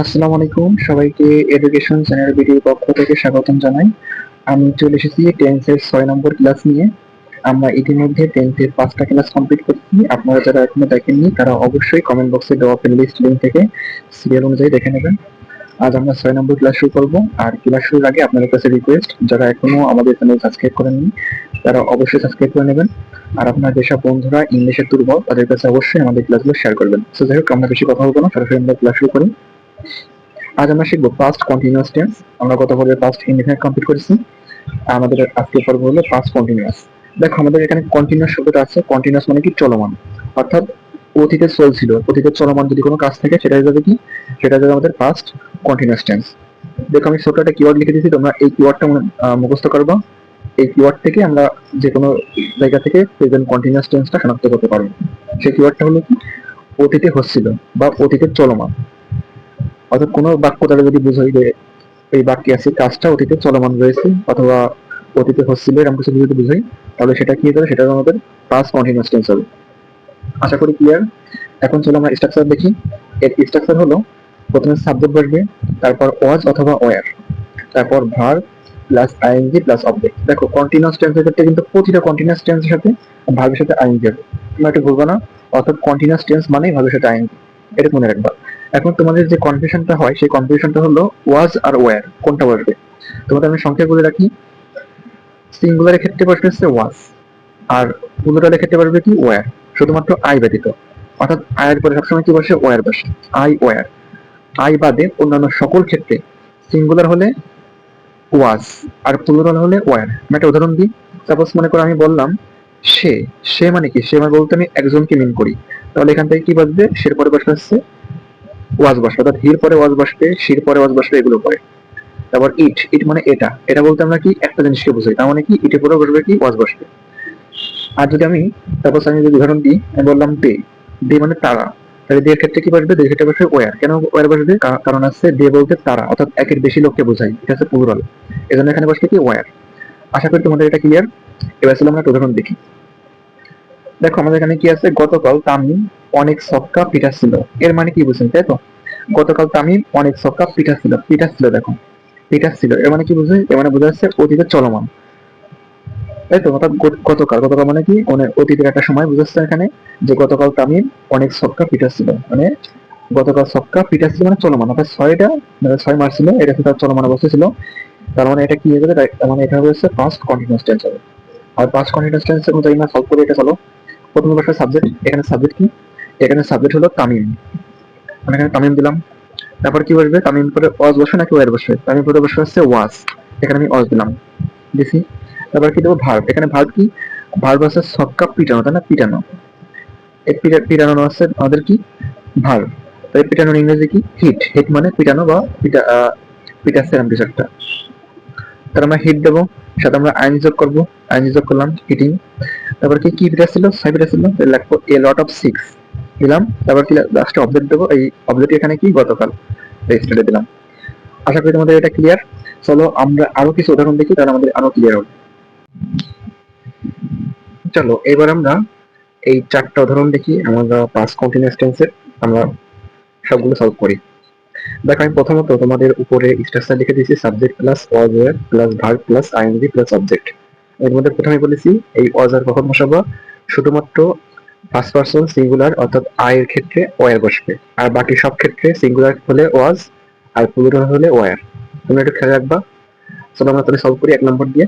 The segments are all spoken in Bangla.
আসসালামু আলাইকুম। সবাইকে এডুকেশন চ্যানেল ভিডিও পক্ষ থেকে স্বাগতম জানাই। আমি চলে এসেছি টেন্সের ছয় নম্বর ক্লাস নিয়ে। আমরা ইতিমধ্যে টেন্থের পাঁচটা ক্লাস কমপ্লিট করছি। আপনারা যারা এখনও দেখেননি, তারা অবশ্যই কমেন্ট বক্সে দেওয়া প্লেলিস্ট লিঙ্ক থেকে সিরিয়াল অনুযায়ী দেখে নেবেন। আজ আমরা ছয় নম্বর ক্লাস শুরু করব। আর ক্লাস শুরুর আগে আপনাদের কাছে রিকোয়েস্ট যারা এখনও আমাদের চ্যানেল সাবস্ক্রাইব করেননি, তারা অবশ্যই সাবস্ক্রাইব করে নেবেন। আর আপনার যেসব বন্ধুরা ইংলিশের দুর্বল, তাদের কাছে অবশ্যই আমাদের ক্লাসগুলো শেয়ার করবেন। সো যাই হোক, আমরা বেশি কথা বলব না, সরাসরি আমরা ক্লাস শুরু করি। আজ আমরা শিখব পাস্ট কন্টিনিউয়াস টেন্স আমরা গত পর্বে পাস্ট ইনডিফিনিট কমপ্লিট করেছি। আমাদের আজকে পর্ব হলো পাস্ট কন্টিনিউয়াস দেখো, আমাদের এখানে কন্টিনিউয়াস শব্দটা আছে। কন্টিনিউয়াস মানে কি? চলমান। অর্থাৎ অতীতে চলছিল অতীতে চলমান যদি কোনো কাজ থাকে, সেটা যাবে কি? সেটা যাবে আমাদের পাস্ট কন্টিনিউয়াস টেন্স দেখো, আমি ছোট একটা কিওয়ার্ড লিখে দিয়েছি। তোমরা এই কিওয়ার্ডটা মুখস্থ করবা। এই কিওয়ার্ড থেকে আমরা যে কোনো জায়গা থেকে প্রেজেন্ট কন্টিনিউয়াস টেন্সটা শনাক্ত করতে পারব। সেই কিওয়ার্ডটা হলো কি? অতীতে হচ্ছিল বা অতীতে চলমান। অর্থাৎ কোনো বাক্য দ্বারা যদি বোঝাই যে এই বাক্যে আছে, কাজটা অতীতে চলমান রয়েছে, অথবা অতীতে হচ্ছিল, এরকম কিছু যদি বুঝাই, তাহলে সেটা কি হবে সেটা আমাদের পাস কন্টিনিউয়াস টেন্স হবে। আশা করি ক্লিয়ার এখন চলো আমরা স্ট্রাকচার দেখি। এর স্ট্রাকচার হলো, প্রথমে সাবজেক্ট বসবে, তারপর ওয়াজ অথবা ওয়ার তারপর verb plus ING plus object দেখো কন্টিনিউয়াস টেন্সের ক্ষেত্রে কিন্তু প্রতিটা কন্টিনিউয়াস টেন্সের সাথে ভাবের সাথে আইএনজি হবে। তোমরা এটা ভুলবো না, অর্থাৎ কন্টিনিউয়াস টেন্স মানেই ভাবের সাথে আইএনজি এটা মনে রাখবা। এখন তোমাদের যে কনফিউশনটা হয়, সেই কনফিউশনটা হলো ওয়াজ আর ওয়ার কোনটা বসবে? তোমাদের আমি সংখ্যা বলে রাখি। সিঙ্গুলারের ক্ষেত্রে বসবে হচ্ছে ওয়াজ আর প্লুরালের ক্ষেত্রে বসবে কি? ওয়ার শুধুমাত্র আই ব্যতীত। অর্থাৎ আয়ের পরে সবসময় কি বসে? ওয়ার বসে। আই ওয়ার আই বাদে অন্যান্য সকল ক্ষেত্রে সিঙ্গুলার হলে ওয়াজ আর প্লুরাল হলে ওয়ার আমি একটা উদাহরণ দিই। সাপোজ মনে করো আমি বললাম সে। সে মানে কি? সে মানে বলতে আমি একজনকে মিন করি। তাহলে এখান থেকে কি বসবে সের পরে বসবে হচ্ছে ওয়াজ বসবে অর্থাৎ হির পরে ওয়াজ বসবে শির পরে ওয়াজ বসবে এগুলো পরে তারপর ইট ইট মানে এটা। এটা বলতে আমরা কি? একটা জিনিসকে বুঝাই। তার মানে কি? ইটে পরে বসবে কি? ওয়াজ বসবে আর যদি আমি, তারপর আমি যদি উদাহরণ দিই, আমি বললাম দে। দে মানে তারা। তাহলে দের ক্ষেত্রে কি বসবে? দের ক্ষেত্রে বসবে ওয়ার। কেন ওয়ার বসবে? কারণ আছে দে বলতে তারা, অর্থাৎ একের বেশি লোককে বোঝাই। এটা হচ্ছে প্লুরাল এজন্য এখানে বসবে কি? ওয়ার। আশা করি তোমাদের এটা ক্লিয়ার এবার চলো আমরা একটা উদাহরণ দেখি। দেখো, আমাদের এখানে কি আছে? গতকাল তামিম অনেক সক্কা পিঠা ছিল। এর মানে কি বুঝছেন, তাই তো? গতকাল তামিম অনেক সক্কা পিঠা ছিল পিঠা ছিল দেখো, পিঠা ছিল। এর মানে কি বুঝে এর মানে বোঝা যাচ্ছে অতীতে চলমান। তাই তো? অর্থাৎ গতকাল গতকাল মানে কি? মানে অতীতের একটা সময় বুঝাচ্ছে এখানে যে গতকাল তামিম অনেক সক্কা পিঠা ছিল। মানে গতকাল সক্কা পিঠা ছিল মানে চলমান। অর্থাৎ ছয়টা মানে ছয় মাস ছিল, এটা তার চলমান অবস্থা ছিল। তার মানে এটা কি হবে তার মানে এটা হচ্ছে ফার্স্ট কন্টিনিউয়াস টেন্স হবে। আর ফার্স্ট কন্টিনিউয়াস টেন্স মধ্যে আমরা সলভ করে, এটা চলো। প্রথম বর্ষের সাবজেক্ট এখানে সাবজেক্ট কি? এখানে সাবজেক্ট হলো তামিম। আমি এখানে তামিম দিলাম। তারপর কি বসবে? তামিম পরে ওয়াজ বসবে নাকি ওয়ার বসবে তামিম পরে বসবে হচ্ছে ওয়াজ। এখানে আমি ওয়াজ দিলাম। দিছি তারপর কি দেবো? ভার্ব। এখানে ভার্ব কি? ভার্ব হচ্ছে সক্কা পিটানো, তাই না? পিটানো। এই পিটানো আছে আমাদের কি? ভার্ব। তাই পিটানোর ইংরেজি কি? হিট। হিট মানে পিটানো বা পিটা পিটাচ্ছে এরকম কিছু একটা। তার আমরা হিট দেবো। সাথে আমরা আইন যোগ করব। আইন যোগ করলাম, হিটিং। তারপর কি কি পিটা ছিল? ছয় পিটা ছিল। লিখব এ লট অফ সিক্স দিলাম, তারপর কি লাস্টে অবজেক্ট দেবো। এই অবজেক্ট এখানে কি? গতকাল। রেজিস্টারে দিলাম। আশা করি তোমাদের এটা ক্লিয়ার চলো, আমরা আরও কিছু উদাহরণ দেখি, তাহলে আমাদের আরও ক্লিয়ার হবে। চলো, এবার আমরা এই চারটা উদাহরণ দেখি, আমরা পাস কন্টিনিউয়াস টেন্সের আমরা সবগুলো সলভ করি। দেখো, আমি প্রথমত তোমাদের উপরে স্ট্রাকচার লিখে দিয়েছি subject plus were plus verb plus ING plus object এর মধ্যে প্রথমে বলেছি, এই অজার কখন বসাবো? শুধুমাত্র ফার্স্ট পার্সন সিঙ্গুলার অর্থাৎ আয়ের ক্ষেত্রে ওয়ার বসবে। আর বাকি সব ক্ষেত্রে সিঙ্গুলার হলে ওয়াজ আর প্লুরাল হলে ওয়ার তোমরা একটু খেয়াল রাখবা। চলো আমরা তাহলে সলভ করি এক নম্বর দিয়ে।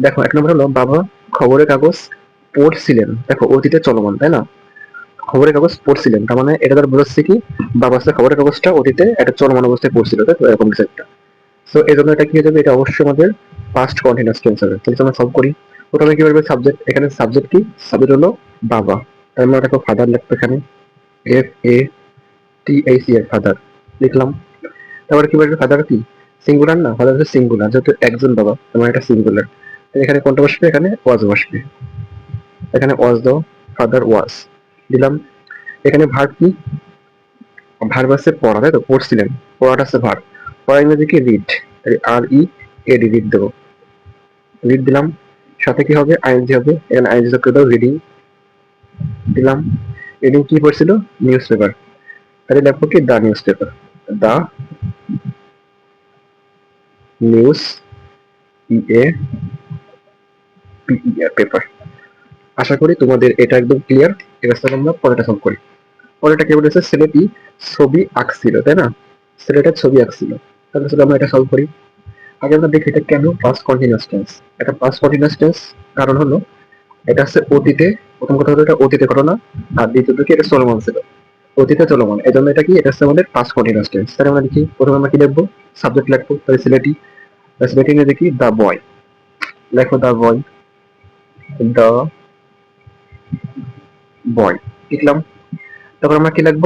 দেখো, এক নম্বর হলো, বাবা খবরের কাগজ পড়ছিলেন। দেখো, অতীতে চলমান, তাই না? খবরের কাগজ পড়ছিলেন। তার মানে এটা তার বোঝাচ্ছে কি? বাবা খবরের কাগজটা অতীতে একটা চলমান অবস্থায় পড়ছিল, তাই তো? এরকম কিছু একটা। তো এই জন্য এটা কি হয়ে যাবে? এটা অবশ্যই আমাদের পাস্ট কন্টিনিউয়াস টেন্স হবে। তাহলে আমরা সলভ করি। প্রথমে কি বলবে সাবজেক্ট এখানে সাবজেক্ট কি? সাবজেক্ট হলো বাবা। তার মানে দেখো ফাদার লিখব এখানে। এফ এ টি এই সি এর ফাদার লিখলাম। তারপরে কি বলবে ফাদার কি? সিঙ্গুলার না ফাদার হচ্ছে সিঙ্গুলার যেহেতু একজন বাবা তোমার এটা সিঙ্গুলার এখানে কোনটা বসবে? এখানে ওয়াজ বসবে। এখানে ওয়াজ দাও ফাদার ওয়াজ দিলাম। এখানে ভার কি? ভার আছে পড়া, তাই তো? পড়ছিলেন। পড়াটা আছে ভার পড়া ইংরেজি কি? Read R E A D read দেবো। রিড দিলাম। সাথে কি হবে? আইএনজি হবে। এখানে আইএনজি যোগ করে দাও রিডিং দিলাম। রিডিং কি পড়ছিল? নিউজ পেপার তাহলে লেখো কি the news paper the news A P E R paper আশা করি তোমাদের এটা একদম ক্লিয়ার এবার চলো আমরা পরেরটা সলভ করি। পরেরটা কি বলেছে? ছেলেটি ছবি আঁকছিল, তাই না? ছেলেটা ছবি আঁকছিল। তাহলে আমরা এটা সলভ করি। আগে আমরা দেখি এটা কেন পাস্ট কন্টিনিউয়াস টেন্স এটা পাস্ট কন্টিনিউয়াস টেন্স কারণ হলো, এটা হচ্ছে অতীতে, প্রথম কথা হলো এটা অতীতে ঘটনা, আর দ্বিতীয়ত কি এটা চলমান ছিল। অতীতে চলমান এই জন্য এটা কি, এটা হচ্ছে আমাদের পাস্ট কন্টিনিউয়াস টেন্স তাহলে আমরা দেখি প্রথমে আমরা কি লিখব? সাবজেক্ট লিখব, তাহলে ছেলেটি ছেলেটি নিয়ে দেখি দা বয় লেখো দা বয় দা বয় লিখলাম। তারপর আমরা কি লিখব?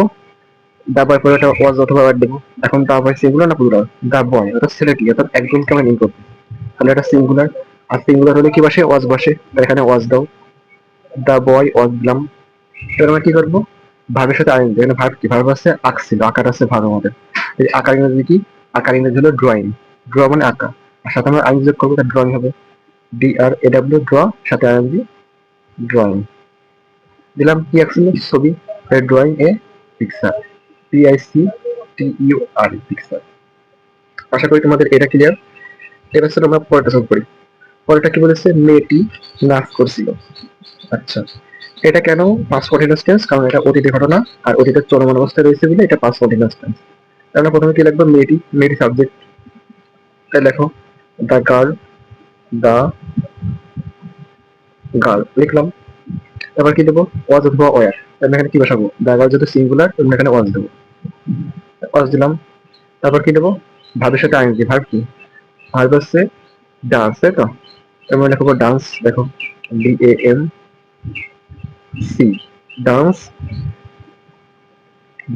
বয় পরে একটা ওয়াজ অথবা ওয়ার্ড দেবো। এখন বয় সিঙ্গুলার না প্লুরাল দা বয় অর্থাৎ ছেলেটি, অর্থাৎ একজনকে আমরা নিন করব। তাহলে এটা সিঙ্গুলার আর সিঙ্গুলার হলে কি বসে? ওয়াজ বসে। এখানে ওয়াজ দাও। দা বয়, ওয়াজ দিলাম। এবার আমরা কি করব? ভাবের সাথে আইন এখানে ভাব কি? ভাব আছে আঁকছিল আঁকার আছে ভাবের মধ্যে এই আঁকার ইংরেজি কি? আঁকার ইংরেজি হলো ড্রয়িং ড্র মানে আঁকা। আর সাথে আমরা আইন যোগ করব তার ড্রয়িং হবে। D R A W draw সাথে আইএনজি ড্রয়িং দিলাম কি আঁকছিল ছবি। Drawing a picture P I C T U R আশা করি তোমাদের এটা ক্লিয়ার এবার চলো আমরা পরেরটা সলভ করি। পরেরটা কি বলেছে? মেয়েটি নাচ করছিল। আচ্ছা। এটা কেন? পাস কন্টিনিউয়াস টেন্স কারণ এটা অতীতে ঘটনা, আর অতীতের চলমান অবস্থায় রয়েছে বলে এটা পাস কন্টিনিউয়াস টেন্স তাহলে প্রথমে কি লিখব? মেয়েটি মেয়েটি সাবজেক্ট তাই লেখো দ্য গার্ল দ্য গার্ল লিখলাম। তারপর কি দেবো ওয়াজ অথবা ওয়ার আমি এখানে কি বসাবো? গার্ল যেহেতু সিঙ্গুলার আমি এখানে ওয়াজ দেবো। ওয়াজ দিলাম। তারপর কি দেবো? ভাবের সাথে আইনজি ভার্ব কি? ভার্ব হচ্ছে ডান্স তাই তো? আমি লেখবো ডান্স দেখো D A M C dance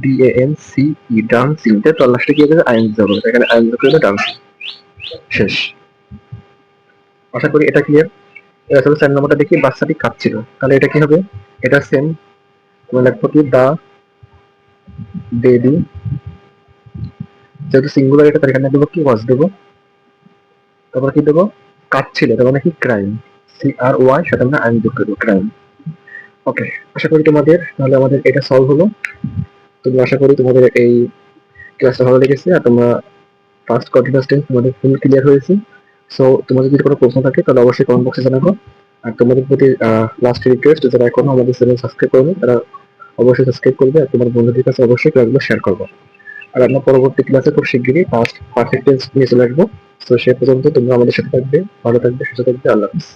D A M C E dancing তাই তো? লাস্টে কি হবে আইন যোগ এখানে আইন যোগ হলো ডান্সিং শেষ। আশা করি এটা ক্লিয়ার এবার চার নম্বরটা দেখি, বাচ্চাটি কাঁদছিল তাহলে এটা কি হবে? এটা সেম তুমি লিখব কি, দা বেবি যেহেতু সিঙ্গুলার এটা তার এখানে দেবো কি ওয়াজ দেবো। তারপর কি দেবো? কাঁদছিল তার মানে কি ক্রাইম সি আর ওয়াই সেটা আমরা আইন যোগ করব ক্রাইম ওকে আশা করি তোমাদের, তাহলে আমাদের এটা সলভ হলো। তুমি আশা করি তোমাদের এই ক্লাসটা ভালো লেগেছে, আর তোমরা ফার্স্ট কন্টিনিউয়াস টেন্স তোমাদের ফুল ক্লিয়ার হয়েছে। সো তোমাদের যদি কোনো প্রশ্ন থাকে, তাহলে অবশ্যই কমেন্ট বক্সে জানাব। আর তোমাদের প্রতি লাস্ট রিকোয়েস্ট যারা এখনও আমাদের চ্যানেল সাবস্ক্রাইব করবে তারা অবশ্যই সাবস্ক্রাইব করবে আর তোমার বন্ধুদের কাছে অবশ্যই ক্লাসগুলো শেয়ার করব। আর আমরা পরবর্তী ক্লাসে খুব শিগগিরই পাস্ট পারফেক্ট টেন্স নিয়ে চলে আসব। তো সে পর্যন্ত তোমরা আমাদের সাথে থাকবে, ভালো থাকবে, সুস্থ থাকবে, আল্লাহ হাফিজ।